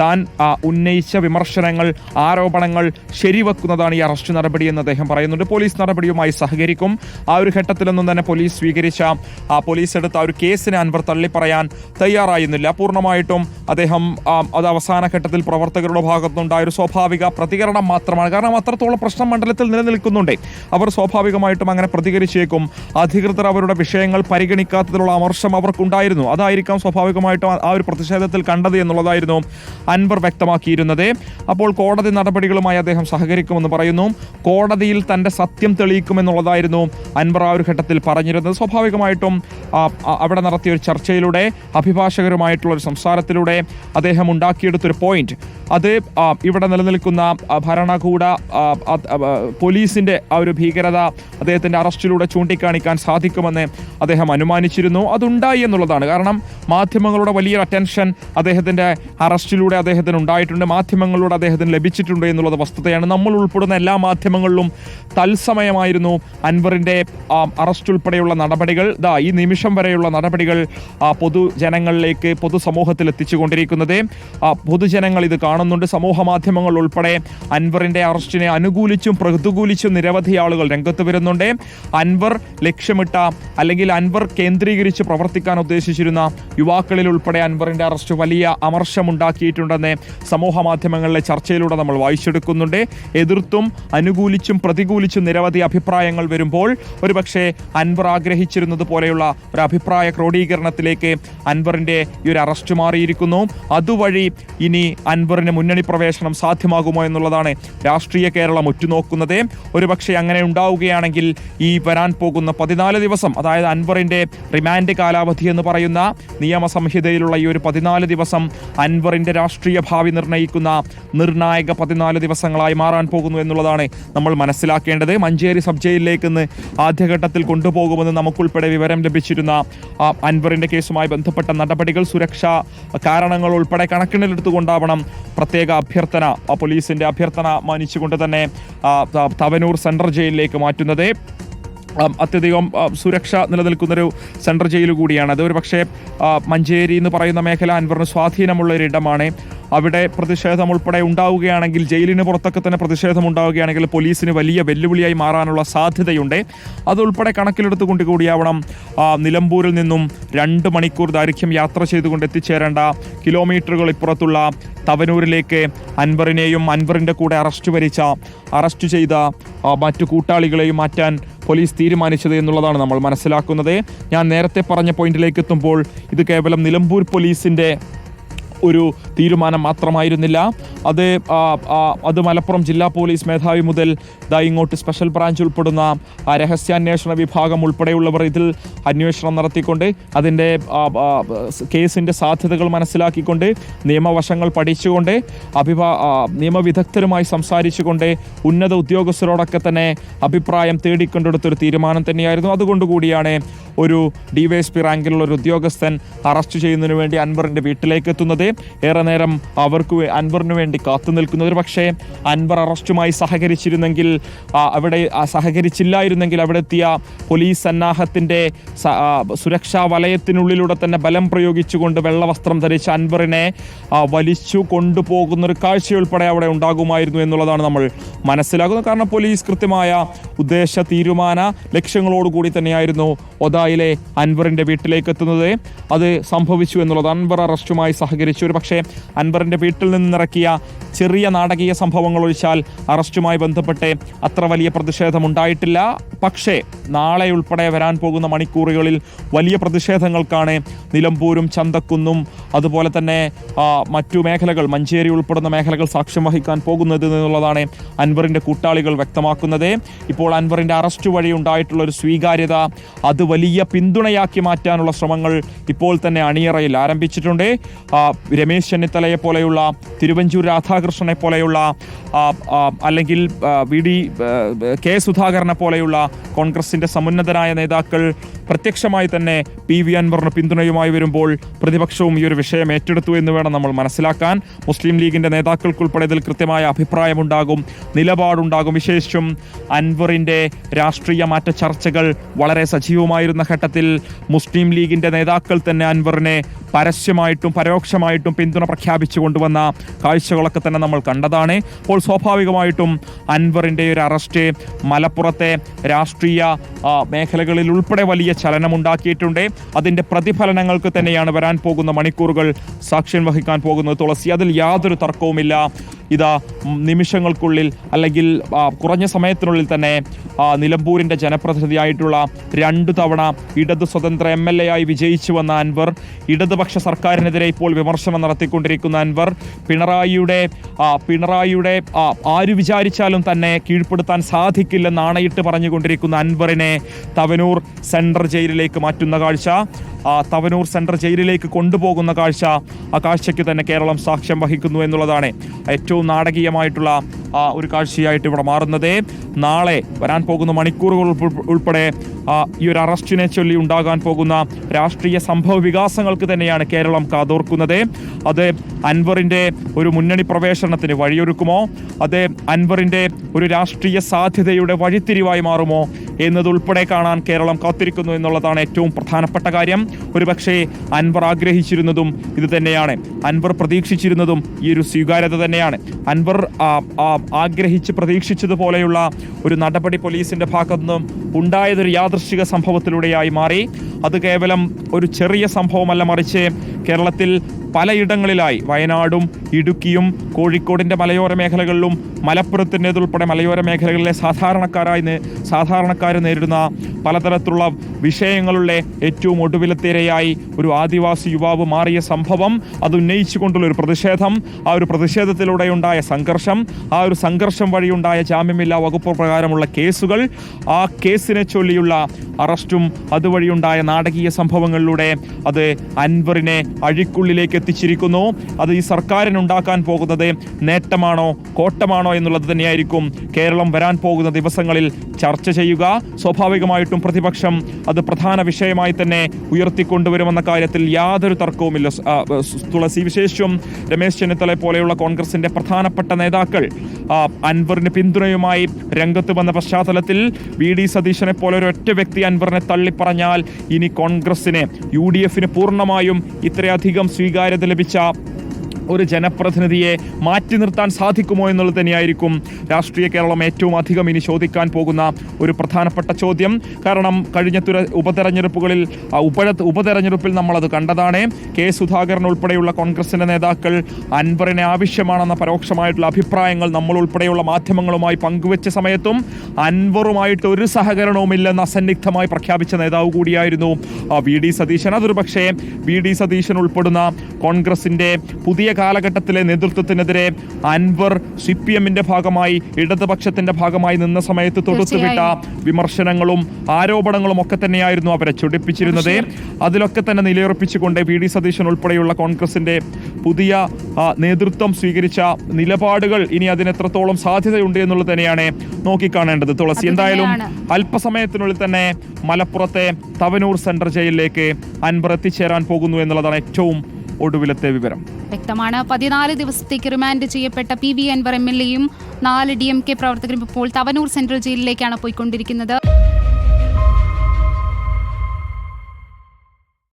താൻ ഉന്നയിച്ച വിമർശനങ്ങൾ ആരോപണങ്ങൾ ശരിവെക്കുന്നതാണ് ഈ അറസ്റ്റ് നടപടിയെന്ന് അദ്ദേഹം പറയുന്നുണ്ട്. പോലീസ് നടപടിയുമായി സഹകരിക്കും. ആ ഒരു ഘട്ടത്തിലൊന്നും തന്നെ പോലീസ് സ്വീകരിച്ച ആ പോലീസ് എടുത്ത ആ ഒരു കേസിനെ അൻവർ തള്ളിപ്പറയാൻ തയ്യാറായിരുന്നില്ല. പൂർണമായിട്ടും അദ്ദേഹം അത് അവസാന ഘട്ടത്തിൽ പ്രവർത്തകരുടെ ഭാഗത്തുനിന്നുണ്ടായ ഒരു സ്വാഭാവിക പ്രതികരണം മാത്രമാണ്. കാരണം അത്രത്തോളം പ്രശ്നം മണ്ഡലത്തിൽ നിലനിൽക്കുന്നുണ്ട്. അവർ സ്വാഭാവികമായിട്ടും അങ്ങനെ പ്രതികരിച്ചേക്കും. അധികൃതർ അവരുടെ വിഷയങ്ങൾ പരിഗണിക്കാത്തതിലുള്ള അമർഷം അവർക്കുണ്ടായിരുന്നു. അതായിരിക്കാം സ്വാഭാവികമായിട്ടും ആ ഒരു പ്രതിഷേധത്തിൽ കണ്ടത് എന്നുള്ളതായിരുന്നു അൻവർ വ്യക്തമാക്കിയിരുന്നത്. അപ്പോൾ കോടതി നടപടികളുമായി അദ്ദേഹം സഹകരിക്കുമെന്ന് പറയുന്നു. കോടതിയിൽ തന്റെ സത്യം തെളിയിക്കുമെന്നുള്ളതായിരുന്നു അൻവർ ആ ഒരു ഘട്ടത്തിൽ പറഞ്ഞിരുന്നത്. സ്വാഭാവികമായിട്ടും അവിടെ നടത്തിയ ഒരു ചർച്ചയിലൂടെ അഭിഭാഷകരുമായിട്ടുള്ള ഒരു സംസാരത്തിലൂടെ അദ്ദേഹം ഉണ്ടാക്കിയെടുത്തൊരു പോയിന്റ് അത് ഇവിടെ നിലനിൽക്കുന്ന ഭരണകൂട പോലീസിന്റെ ആ, ഒരു ഭീകരത അദ്ദേഹത്തിന്റെ അറസ്റ്റിലൂടെ ചൂണ്ടിക്കാണിക്കാൻ സാധിക്കുമെന്ന് അദ്ദേഹം അനുമാനിച്ചിരുന്നു. അതുണ്ടായി എന്നുള്ളതാണ്. കാരണം മാധ്യമങ്ങളുടെ വലിയൊരു അറ്റൻഷൻ അദ്ദേഹത്തിന്റെ അറസ്റ്റിലൂടെ അദ്ദേഹത്തിന് ഉണ്ടായിട്ടുണ്ട് മാധ്യമങ്ങളിലൂടെ അദ്ദേഹത്തിന് ലഭിച്ചിട്ടുണ്ട് എന്നുള്ളത് വസ്തുതയാണ്. നമ്മൾ ഉൾപ്പെടുന്ന എല്ലാ മാധ്യമങ്ങളിലും തത്സമയമായിരുന്നു അൻവറിന്റെ അറസ്റ്റ് ഉൾപ്പെടെയുള്ള നടപടികൾ. ദാ ഈ നിമിഷം വരെയുള്ള നടപടികൾ പൊതുജനങ്ങളിലേക്ക് പൊതുസമൂഹത്തിൽ എത്തിച്ചുകൊണ്ടിരിക്കുന്നത്. പൊതുജനങ്ങൾ ഇത് കാണുന്നുണ്ട്. സമൂഹ മാധ്യമങ്ങൾ ഉൾപ്പെടെ അൻവറിന്റെ അറസ്റ്റിനെ അനുകൂലിച്ചും പ്രതികൂലിച്ചും നിരവധി ആളുകൾ രംഗത്ത് വരുന്നുണ്ട്. അൻവർ ലക്ഷ്യമിട്ട അല്ലെങ്കിൽ അൻവർ കേന്ദ്രീകരിച്ച് പ്രവർത്തിക്കാൻ ഉദ്ദേശിച്ചിരുന്ന യുവാക്കളിൽ ഉൾപ്പെടെ അൻവറിന്റെ അറസ്റ്റ് വലിയ അമർഷമുണ്ടാക്കിയിട്ടുണ്ടെന്ന് സമൂഹ മാധ്യമങ്ങളിലെ ചർച്ചയിലൂടെ നമ്മൾ വായിച്ചെടുക്കുന്നുണ്ട്. എതിർത്തും അനുകൂലിച്ചും പ്രതികൂലിച്ചും നിരവധി അഭിപ്രായങ്ങൾ വരുമ്പോൾ ഒരുപക്ഷെ അൻവർ ആഗ്രഹിച്ചിരുന്നത് പോലെയുള്ള ഒരു അഭിപ്രായ ക്രോഡീകരണത്തിലേക്ക് അൻവറിന്റെ ഈ ഒരു അറസ്റ്റ് മാറിയിരിക്കുന്നു. അതുവഴി ഇനി അൻവറിന് മുന്നണി പ്രവേശനം സാധ്യമാകുമോ എന്നുള്ളതാണ് രാഷ്ട്രീയ കേരളം ഉറ്റുനോക്കുന്നത്. ഒരുപക്ഷെ അങ്ങനെ ഉണ്ടാവുകയാണെങ്കിൽ ഈ വരാൻ പോകുന്ന പതിനാല് ദിവസം അതായത് അൻവറിന്റെ റിമാൻഡ് കാലാവധി എന്ന് പറയുന്ന നിയമസംഹിതയിലുള്ള ഈ ഒരു പതിനാല് ദിവസം അൻവറിന്റെ രാഷ്ട്രീയ ഭാവി നിർണയിക്കുന്ന നിർണായക പതിനാല് ദിവസങ്ങളായി മാറാൻ പോകുന്നു എന്നുള്ളതാണ് നമ്മൾ മനസ്സിലാക്കേണ്ടത്. മഞ്ചേരി സബ് ജയിലിലേക്ക് ഇന്ന് ആദ്യഘട്ടത്തിൽ കൊണ്ടുപോകുമെന്ന് നമുക്കുൾപ്പെടെ വിവരം ലഭിച്ചിരുന്ന അൻവറിന്റെ കേസുമായി ബന്ധപ്പെട്ട നടപടികൾ സുരക്ഷാ കാരണങ്ങൾ ഉൾപ്പെടെ കണക്കിലെടുത്തുകൊണ്ടാവണം പ്രത്യേക അഭ്യർത്ഥന പോലീസിന്റെ അഭ്യർത്ഥന മാനിച്ചുകൊണ്ട് തന്നെ തവനൂർ സെൻട്രൽ ജയിലിലേക്ക് മാറ്റുന്നത്. അത്യധികം സുരക്ഷ നിലനിൽക്കുന്നൊരു സെൻട്രൽ ജയിൽ കൂടിയാണ്. അത് ഒരു പക്ഷേ മഞ്ചേരി എന്ന് പറയുന്ന മേഖല അൻവറിന് സ്വാധീനമുള്ള ഒരു ഇടമാണ് അവിടെ പ്രതിഷേധം ഉൾപ്പെടെ ഉണ്ടാവുകയാണെങ്കിൽ ജയിലിന് പുറത്തൊക്കെ തന്നെ പ്രതിഷേധം ഉണ്ടാവുകയാണെങ്കിൽ പോലീസിന് വലിയ വെല്ലുവിളിയായി മാറാനുള്ള സാധ്യതയുണ്ട്. അതുൾപ്പെടെ കണക്കിലെടുത്തുകൊണ്ട് കൂടിയാവണം നിലമ്പൂരിൽ നിന്നും രണ്ട് മണിക്കൂർ ദൈർഘ്യം യാത്ര ചെയ്തുകൊണ്ട് എത്തിച്ചേരേണ്ട കിലോമീറ്ററുകൾ ഇപ്പുറത്തുള്ള തവനൂരിലേക്ക് അൻവറിനെയും അൻവറിന്റെ കൂടെ അറസ്റ്റ് വരിച്ച അറസ്റ്റ് ചെയ്ത മറ്റു കൂട്ടാളികളെയും മാറ്റാൻ പോലീസ് തീരുമാനിച്ചത് എന്നുള്ളതാണ് നമ്മൾ മനസ്സിലാക്കുന്നത്. ഞാൻ നേരത്തെ പറഞ്ഞ പോയിന്റിലേക്ക് എത്തുമ്പോൾ ഇത് കേവലം നിലമ്പൂർ പോലീസിന്റെ ഒരു തീരുമാനം മാത്രമായിരുന്നില്ല. അത് അത് മലപ്പുറം ജില്ലാ പോലീസ് മേധാവി മുതൽ ദാ ഇങ്ങോട്ട് സ്പെഷ്യൽ ബ്രാഞ്ച് ഉൾപ്പെടുന്ന രഹസ്യാന്വേഷണ വിഭാഗം ഉൾപ്പെടെയുള്ളവർ ഇതിൽ അന്വേഷണം നടത്തിക്കൊണ്ട് അതിന്റെ കേസിന്റെ സാധ്യതകൾ മനസ്സിലാക്കിക്കൊണ്ട് നിയമവശങ്ങൾ പഠിച്ചുകൊണ്ട് അഭിഭാ നിയമവിദഗ്ധരുമായി സംസാരിച്ചുകൊണ്ട് ഉന്നത ഉദ്യോഗസ്ഥരോടൊക്കെ തന്നെ അഭിപ്രായം തേടിക്കൊണ്ടെടുത്തൊരു തീരുമാനം തന്നെയായിരുന്നു. അതുകൊണ്ടുകൂടിയാണ് ഒരു ഡിവൈഎസ്പി റാങ്കിലുള്ള ഒരു ഉദ്യോഗസ്ഥൻ അറസ്റ്റ് ചെയ്യുന്നതിന് വേണ്ടി അൻവറിന്റെ വീട്ടിലേക്ക് എത്തുന്നത് ഏറെ നേരം അവർക്ക് അൻവറിന് വേണ്ടി കാത്തു നിൽക്കുന്നത് പക്ഷേ അൻവർ അറസ്റ്റുമായി സഹകരിച്ചിരുന്നെങ്കിൽ അവിടെ സഹകരിച്ചില്ലായിരുന്നെങ്കിൽ അവിടെ എത്തിയ പോലീസ് സന്നാഹത്തിന്റെ സുരക്ഷാ വലയത്തിനുള്ളിലൂടെ തന്നെ ബലം പ്രയോഗിച്ചുകൊണ്ട് വെള്ളവസ്ത്രം ധരിച്ച അൻവറിനെ വലിച്ചു കൊണ്ടുപോകുന്നൊരു കാഴ്ചയുൾപ്പെടെ അവിടെ ഉണ്ടാകുമായിരുന്നു എന്നുള്ളതാണ് നമ്മൾ മനസ്സിലാക്കുന്നത് കാരണം പോലീസ് കൃത്യമായ ഉദ്ദേശ തീരുമാന ലക്ഷ്യങ്ങളോടുകൂടി തന്നെയായിരുന്നു ഒതായിലെ അൻവറിന്റെ വീട്ടിലേക്ക് എത്തുന്നത്. അത് സംഭവിച്ചു എന്നുള്ളത് അൻവർ അറസ്റ്റുമായി സഹകരിച്ചു. ഒരു പക്ഷേ അൻവറിന്റെ വീട്ടിൽ നിന്നിറക്കിയ ചെറിയ നാടകീയ സംഭവങ്ങൾ ഒഴിച്ചാൽ അറസ്റ്റുമായി ബന്ധപ്പെട്ട് അത്ര വലിയ പ്രതിഷേധം ഉണ്ടായിട്ടില്ല. പക്ഷേ നാളെ ഉൾപ്പെടെ വരാൻ പോകുന്ന മണിക്കൂറുകളിൽ വലിയ പ്രതിഷേധങ്ങൾക്കാണ് നിലമ്പൂരും ചന്തക്കുന്നും അതുപോലെ തന്നെ മറ്റു മേഖലകൾ മഞ്ചേരി ഉൾപ്പെടുന്ന മേഖലകൾ സാക്ഷ്യം വഹിക്കാൻ പോകുന്നത് എന്നുള്ളതാണ് അൻവറിന്റെ കൂട്ടാളികൾ വ്യക്തമാക്കുന്നത്. ഇപ്പോൾ അൻവറിന്റെ അറസ്റ്റ് വഴി ഉണ്ടായിട്ടുള്ള ഒരു സ്വീകാര്യത അത് വലിയ പിന്തുണയാക്കി മാറ്റാനുള്ള ശ്രമങ്ങൾ ഇപ്പോൾ തന്നെ അണിയറയിൽ ആരംഭിച്ചിട്ടുണ്ട്. രമേശ് ചെന്നിത്തലയെ പോലെയുള്ള തിരുവഞ്ചൂർ രാധാകൃഷ്ണനെ പോലെയുള്ള അല്ലെങ്കിൽ വി ഡി കെ സുധാകരനെ പോലെയുള്ള കോൺഗ്രസിന്റെ സമുന്നതരായ നേതാക്കൾ പ്രത്യക്ഷമായി തന്നെ പി വി അൻവറിന് പിന്തുണയുമായി വരുമ്പോൾ പ്രതിപക്ഷവും ഈ ഒരു വിഷയം ഏറ്റെടുത്തു എന്ന് വേണം നമ്മൾ മനസ്സിലാക്കാൻ. മുസ്ലിം ലീഗിന്റെ നേതാക്കൾക്കുൾപ്പെടെ ഇതിൽ കൃത്യമായ അഭിപ്രായമുണ്ടാകും. നിലപാടുണ്ടാകും. വിശേഷിച്ചും അൻവറിന്റെ രാഷ്ട്രീയ മാറ്റ ചർച്ചകൾ വളരെ സജീവമായിരുന്ന ഘട്ടത്തിൽ മുസ്ലിം ലീഗിന്റെ നേതാക്കൾ തന്നെ അൻവറിനെ പരസ്യമായിട്ടും പരോക്ഷമായിട്ടും പിന്തുണ പ്രഖ്യാപിച്ചു കൊണ്ടുവന്ന കാഴ്ചകളൊക്കെ തന്നെ നമ്മൾ കണ്ടതാണ്. അപ്പോൾ സ്വാഭാവികമായിട്ടും അൻവറിന്റെ ഒരു അറസ്റ്റ് മലപ്പുറത്തെ രാഷ്ട്രീയ മേഖലകളിൽ ഉൾപ്പെടെ വലിയ ചലനമുണ്ടാക്കിയിട്ടുണ്ട് അതിന്റെ പ്രതിഫലനങ്ങൾക്ക് തന്നെയാണ് വരാൻ പോകുന്ന മണിക്കൂറുകൾ സാക്ഷ്യം വഹിക്കാൻ പോകുന്നത് തുളസി. അതിൽ യാതൊരു തർക്കവുമില്ല. ഇതാ നിമിഷങ്ങൾക്കുള്ളിൽ അല്ലെങ്കിൽ കുറഞ്ഞ സമയത്തിനുള്ളിൽ തന്നെ നിലമ്പൂരിന്റെ ജനപ്രതിനിധിയായിട്ടുള്ള രണ്ടു തവണ ഇടത് സ്വതന്ത്ര എം എൽ എ ആയി വിജയിച്ചു വന്ന അൻവർ ഇടതുപക്ഷ സർക്കാരിനെതിരെ ഇപ്പോൾ വിമർശനം നടത്തിക്കൊണ്ടിരിക്കുന്ന അൻവർ പിണറായിയുടെ പിണറായിയുടെ ആര് വിചാരിച്ചാലും തന്നെ കീഴ്പ്പെടുത്താൻ സാധിക്കില്ലെന്ന് ആണയിട്ട് പറഞ്ഞുകൊണ്ടിരിക്കുന്ന അൻവറിനെ തവനൂർ സെൻട്രൽ ജയിലിലേക്ക് മാറ്റുന്ന കാഴ്ച. തവനൂർ സെൻട്രൽ ജയിലിലേക്ക് കൊണ്ടുപോകുന്ന കാഴ്ച ആ കാഴ്ചയ്ക്ക് തന്നെ കേരളം സാക്ഷ്യം വഹിക്കുന്നു എന്നുള്ളതാണ് ഏറ്റവും നാടകീയമായിട്ടുള്ള ഒരു കാഴ്ചയായിട്ട് ഇവിടെ മാറുന്നത്. നാളെ വരാൻ പോകുന്ന മണിക്കൂറുകൾ ഉൾപ്പെടെ ഈ ഒരു അറസ്റ്റിനെ ചൊല്ലി ഉണ്ടാകാൻ പോകുന്ന രാഷ്ട്രീയ സംഭവ വികാസങ്ങൾക്ക് തന്നെയാണ് കേരളം കാതോർക്കുന്നത്. അത് അൻവറിന്റെ ഒരു മുന്നണി പ്രവേശനത്തിന് വഴിയൊരുക്കുമോ? അത് അൻവറിന്റെ ഒരു രാഷ്ട്രീയ സാധ്യതയുടെ വഴിത്തിരിവായി മാറുമോ? എന്നതുൾപ്പെടെ കാണാൻ കേരളം കാത്തിരിക്കുന്നു എന്നുള്ളതാണ് ഏറ്റവും പ്രധാനപ്പെട്ട കാര്യം. ഒരുപക്ഷെ അൻവർ ആഗ്രഹിച്ചിരുന്നതും ഇത് തന്നെയാണ്. അൻവർ പ്രതീക്ഷിച്ചിരുന്നതും ഈ ഒരു സ്വീകാര്യത തന്നെയാണ്. അൻവർ ആഗ്രഹിച്ച് പ്രതീക്ഷിച്ചതുപോലെയുള്ള ഒരു നടപടി പോലീസിന്റെ ഭാഗത്തുനിന്നും ഉണ്ടായതൊരു യാദൃശ്ചിക സംഭവത്തിലൂടെയായി മാറി. അത് കേവലം ഒരു ചെറിയ സംഭവമല്ല മറിച്ച് കേരളത്തിൽ പലയിടങ്ങളിലായി വയനാടും ഇടുക്കിയും കോഴിക്കോടിന്റെ മലയോര മേഖലകളിലും മലപ്പുറത്തിന്റെതുൾപ്പെടെ മലയോര മേഖലകളിലെ സാധാരണക്കാരായി സാധാരണക്കാർ നേരിടുന്ന പലതരത്തിലുള്ള വിഷയങ്ങളുടെ ഏറ്റവും ഒടുവിലത്തേരയായി ഒരു ആദിവാസി യുവാവ് മാറിയ സംഭവം അത് ഉന്നയിച്ചുകൊണ്ടുള്ള ഒരു പ്രതിഷേധം ആ ഒരു പ്രതിഷേധത്തിലൂടെ ഉണ്ടായ സംഘർഷം ആ ഒരു സംഘർഷം വഴിയുണ്ടായ ജാമ്യമില്ലാ വകുപ്പ് പ്രകാരമുള്ള കേസുകൾ ആ കേസിനെ ചൊല്ലിയുള്ള അറസ്റ്റും അതുവഴിയുണ്ടായ നാടകീയ സംഭവങ്ങളിലൂടെ അത് അൻവറിനെ അഴിക്കുള്ളിലേക്ക് എത്തിച്ചിരിക്കുന്നു. അത് ഈ സർക്കാരിനുണ്ടാക്കാൻ പോകുന്നത് നേട്ടമാണോ കോട്ടമാണോ എന്നുള്ളത് തന്നെയായിരിക്കും കേരളം വരാൻ പോകുന്ന ദിവസങ്ങളിൽ ചർച്ച ചെയ്യുക. സ്വാഭാവികമായിട്ടും പ്രതിപക്ഷം അത് പ്രധാന വിഷയമായി തന്നെ ഉയർത്തിക്കൊണ്ടുവരുമെന്ന കാര്യത്തിൽ യാതൊരു തർക്കവുമില്ല. തുളസി വിശേഷിച്ചും രമേശ് ചെന്നിത്തല പോലെയുള്ള കോൺഗ്രസിന്റെ പ്രധാനപ്പെട്ട നേതാക്കൾ അൻവറിന് പിന്തുണയുമായി രംഗത്ത് വന്ന പശ്ചാത്തലത്തിൽ വി. ഡി. സതീശനെ പോലെ ഒരു ഒറ്റ വ്യക്തി അൻവറിനെ തള്ളിപ്പറഞ്ഞാൽ ഇനി കോൺഗ്രസിന് യു ഡി എഫിന് പൂർണമായും ഇത്രയധികം സ്വീകാര്യത ലഭിച്ച ഒരു ജനപ്രതിനിധിയെ മാറ്റി നിർത്താൻ സാധിക്കുമോ എന്നുള്ളത് തന്നെയായിരിക്കും രാഷ്ട്രീയ കേരളം ഏറ്റവും അധികം ഇനി ചോദിക്കാൻ പോകുന്ന ഒരു പ്രധാനപ്പെട്ട ചോദ്യം. കാരണം കഴിഞ്ഞ തുര ഉപതെരഞ്ഞെടുപ്പുകളിൽ ആ, ഉപ ഉപതെരഞ്ഞെടുപ്പിൽ നമ്മളത് കണ്ടതാണ്. കെ സുധാകരൻ ഉൾപ്പെടെയുള്ള കോൺഗ്രസിന്റെ നേതാക്കൾ അൻവറിനെ ആവശ്യമാണെന്ന പരോക്ഷമായിട്ടുള്ള അഭിപ്രായങ്ങൾ നമ്മൾ ഉൾപ്പെടെയുള്ള മാധ്യമങ്ങളുമായി പങ്കുവെച്ച സമയത്തും അൻവറുമായിട്ട് ഒരു സഹകരണവുമില്ലെന്ന് അസന്നിഗ്ധമായി പ്രഖ്യാപിച്ച നേതാവ് കൂടിയായിരുന്നു വി. ഡി. സതീശൻ. അതൊരു പക്ഷേ വി. ഡി. സതീശൻ ഉൾപ്പെടുന്ന കോൺഗ്രസിന്റെ പുതിയ കാലഘട്ടത്തിലെ നേതൃത്വത്തിനെതിരെ അൻവർ സി പി എമ്മിന്റെ ഭാഗമായി ഇടതുപക്ഷത്തിന്റെ ഭാഗമായി നിന്ന സമയത്ത് തൊടുത്തുവിട്ട വിമർശനങ്ങളും ആരോപണങ്ങളും ഒക്കെ തന്നെയായിരുന്നു അവരെ ചൊടിപ്പിച്ചിരുന്നത്. അതിലൊക്കെ തന്നെ നിലയുറപ്പിച്ചുകൊണ്ട് വി ഡി സതീശൻ ഉൾപ്പെടെയുള്ള കോൺഗ്രസിന്റെ പുതിയ നേതൃത്വം സ്വീകരിച്ച നിലപാടുകൾ ഇനി അതിന് എത്രത്തോളം സാധ്യതയുണ്ട് എന്നുള്ളത് തന്നെയാണ് നോക്കിക്കാണേണ്ടത്. തുളസി എന്തായാലും. അല്പസമയത്തിനുള്ളിൽ തന്നെ മലപ്പുറത്തെ തവനൂർ സെൻട്രൽ ജയിലിലേക്ക് അൻവർ എത്തിച്ചേരാൻ പോകുന്നു എന്നുള്ളതാണ് ഏറ്റവും ഒടുവിലത്തെ വിവരം. വ്യക്തമാണ്. പതിനാല് ദിവസത്തേക്ക് റിമാൻഡ് ചെയ്യപ്പെട്ട P V Anvar M L എയും നാല് ഡി എം കെ പ്രവർത്തകരും ഇപ്പോൾ തവനൂർ സെൻട്രൽ ജയിലിലേക്കാണ് പോയിക്കൊണ്ടിരിക്കുന്നത്.